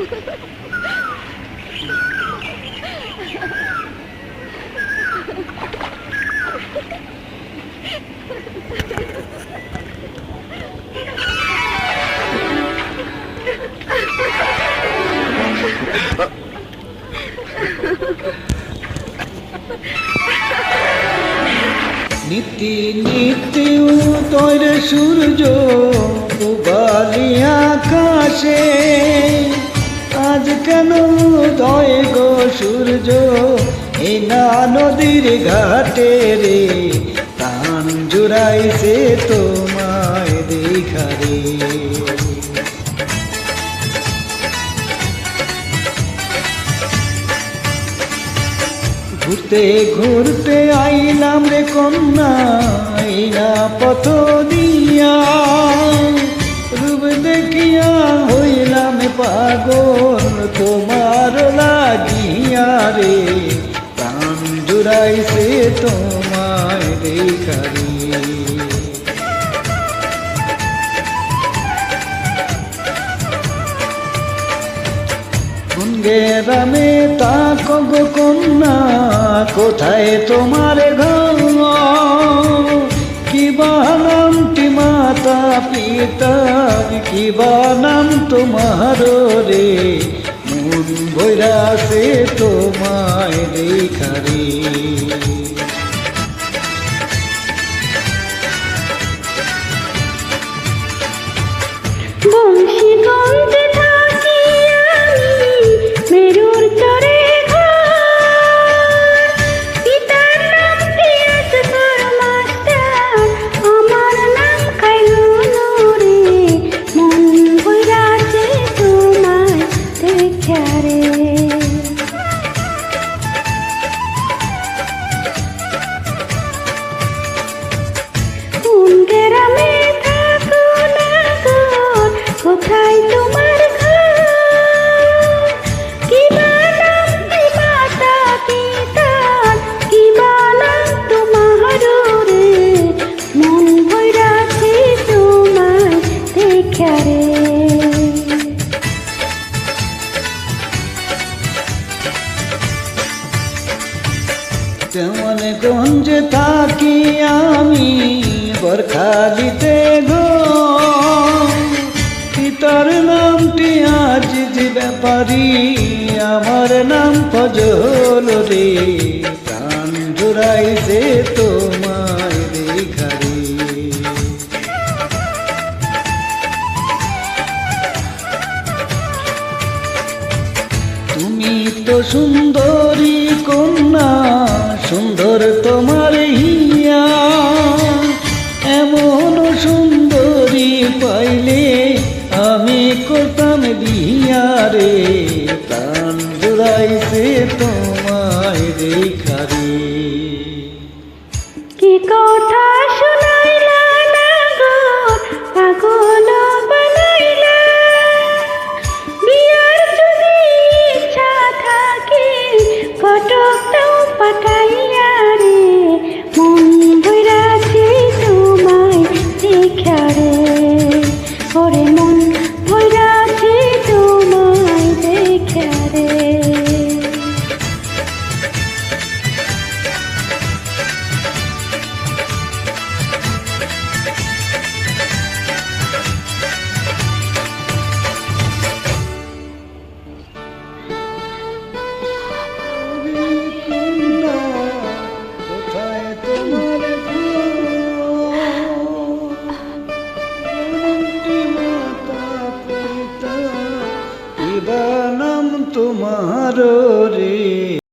নীতি নীতি উদয়ের সূর্য উবালি আকাশে। আজ কেন উদয় গো সূর্য? এই না নদীর ঘাটে রে, প্রাণ জুড়াইছে তোমায় দেখারে ঘুরতে ঘুরতে আইলাম রে কন্যা আইলা পথ দিয়া লাগিয়া রে প্রাণ জুড়াইছে তোমায় দেখারি। গেরামে তাক গো কন্যা, কোথায় তোমার ঘর? কি বা নামটি মাতা পিতা কি নাম তোমার রে? মন ভৈরা সে তোমায় দেখারে রে তেমন গঞ্জে থাকি আমি বরখালিতে গো। পিতার নামটি আজ যে ব্যাপারী, আমার নাম ফজল রে। প্রাণ জোড়াইছে তোমায় সুন্দরী কন্যা, সুন্দর তোমার হিয়া। এমন সুন্দরী পাইলে আমি করতাম বিয়া রে, প্রাণ জুড়াইছে তোমায় দেখারে কি কথা